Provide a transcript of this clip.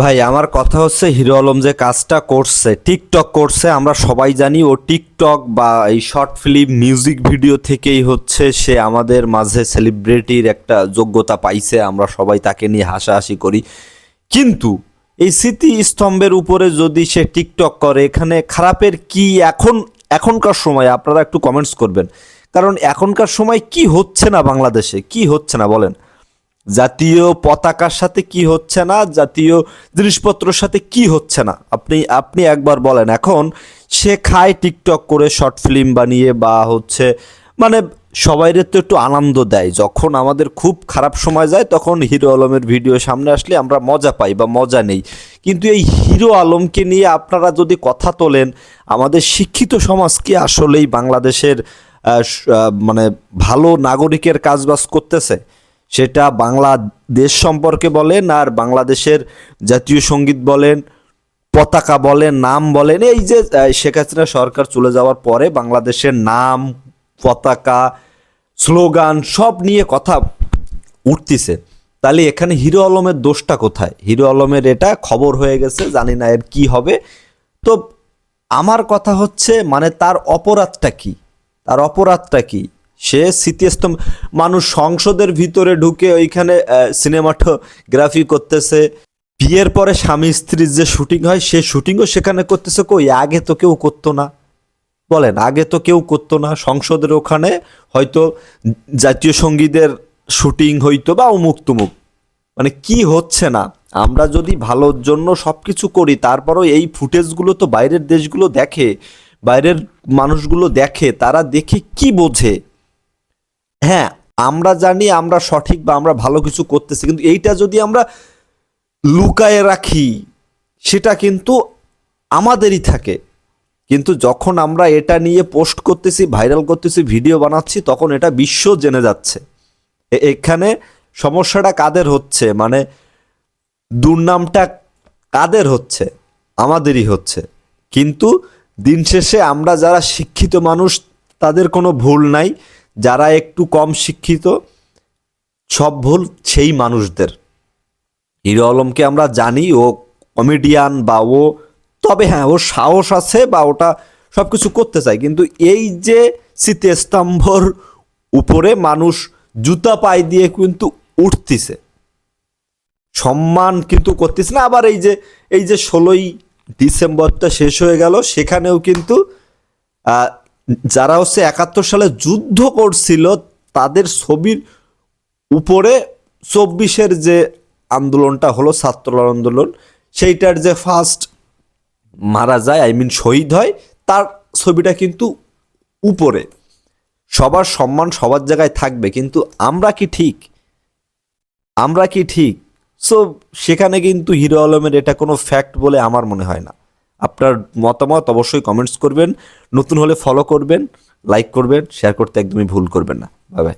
ভাই, আমার কথা হচ্ছে হিরো আলম যে কাজটা করছে, টিকটক করছে, আমরা সবাই জানি ও টিকটক বা এই শর্ট ফিল্ম মিউজিক ভিডিও থেকেই হচ্ছে সে আমাদের মাঝে সেলিব্রিটির একটা যোগ্যতা পাইছে, আমরা সবাই তাকে নিয়ে হাসাহাসি করি। কিন্তু এই স্মৃতি স্তম্ভের উপরে যদি সে টিকটক করে, এখানে খারাপের কি এখন, এখনকার সময়, আপনারা একটু কমেন্টস করবেন। কারণ এখনকার সময় কি হচ্ছে না বাংলাদেশে? কি হচ্ছে না বলেন? জাতীয় পতাকার সাথে কি হচ্ছে না, জাতীয় জিনিসপত্রের সাথে কি হচ্ছে না? আপনি আপনি একবার বলেন। এখন সে খায় টিকটক করে শর্ট ফিল্ম বানিয়ে বা হচ্ছে মানে সবাইরে তো একটু আনন্দ দেয়। যখন আমাদের খুব খারাপ সময় যায়, তখন হিরো আলমের ভিডিও সামনে আসলে আমরা মজা পাই বা মজা নেই। কিন্তু এই হিরো আলমকে নিয়ে আপনারা যদি কথা তোলেন, আমাদের শিক্ষিত সমাজকে আসলেই বাংলাদেশের মানে ভালো নাগরিকের কাজবাজ করতেছে? সেটা বাংলাদেশ সম্পর্কে বলেন আর বাংলাদেশের জাতীয় সংগীত বলেন, পতাকা বলেন, নাম বলেন, এই যে শেখ হাসিনা সরকার চলে যাওয়ার পরে বাংলাদেশের নাম, পতাকা, স্লোগান সব নিয়ে কথা উঠতিছে। তাহলে এখানে হিরো আলমের দোষটা কোথায়? হিরো আলমের এটা খবর হয়ে গেছে, জানি না এর কি হবে। তো আমার কথা হচ্ছে মানে তার অপরাধটা কি? তার অপরাধটা কি? সে স্মৃতিস্তম্ভ। মানুষ সংসদের ভিতরে ঢুকে ওইখানে সিনেমাটোগ্রাফি করতেছে। বিয়ের পরে স্বামী স্ত্রীর যে শুটিং হয়, সে শুটিংও সেখানে করতেছে। কই, আগে তো কেউ করতো না। বলেন, আগে তো কেউ করতো না। সংসদের ওখানে হয়তো জাতীয় সঙ্গীতের শুটিং হইতো বা অমুক তুমুক মানে কি হচ্ছে না? আমরা যদি ভালোর জন্য সব কিছু করি, তারপরও এই ফুটেজগুলো তো বাইরের দেশগুলো দেখে, বাইরের মানুষগুলো দেখে, তারা দেখে কি বোঝে? হ্যাঁ আমরা জানি আমরা সঠিক বা আমরা ভালো কিছু করতেছি, কিন্তু এইটা যদি আমরা লুকায়ে রাখি, সেটা কিন্তু আমাদেরই থাকে। কিন্তু যখন আমরা এটা নিয়ে পোস্ট করতেছি, ভাইরাল করতেছি, ভিডিও বানাচ্ছি, তখন এটা বিশ্ব জেনে যাচ্ছে। এখানে সমস্যাটা কাদের হচ্ছে? মানে দুর্নামটা কাদের হচ্ছে? আমাদেরই হচ্ছে। কিন্তু দিন শেষে আমরা যারা শিক্ষিত মানুষ, তাদের কোনো ভুল নাই। যারা একটু কম শিক্ষিত, সব ভুল সেই মানুষদের। হিরো আলমকে আমরা জানি, ও কমেডিয়ান বা ও, তবে হ্যাঁ ওর সাহস আছে বা ওটা সব কিছু করতে চায়। কিন্তু এই যে স্মৃতিস্তম্ভর উপরে মানুষ জুতা পায়ে দিয়ে কিন্তু উঠতিছে। সম্মান কিন্তু করতেছে না। আবার এই যে এই যে ষোলোই ডিসেম্বরটা শেষ হয়ে গেল, সেখানেও কিন্তু যারা হচ্ছে একাত্তর সালে যুদ্ধ করছিল, তাদের ছবির উপরে চব্বিশের যে আন্দোলনটা হলো ছাত্র আন্দোলন, সেইটার যে ফার্স্ট মারা যায় আই মিন শহীদ হয়, তার ছবিটা কিন্তু উপরে। সবার সম্মান সবার জায়গায় থাকবে, কিন্তু আমরা কি ঠিক? আমরা কি ঠিক? সো সেখানে কিন্তু হিরো আলমের এটা কোনো ফ্যাক্ট বলে আমার মনে হয় না। আপনার মতামত অবশ্যই কমেন্টস করবেন। নতুন হলে ফলো করবেন লাইক করবেন শেয়ার করতে একদমই ভুল করবেন না। Bye bye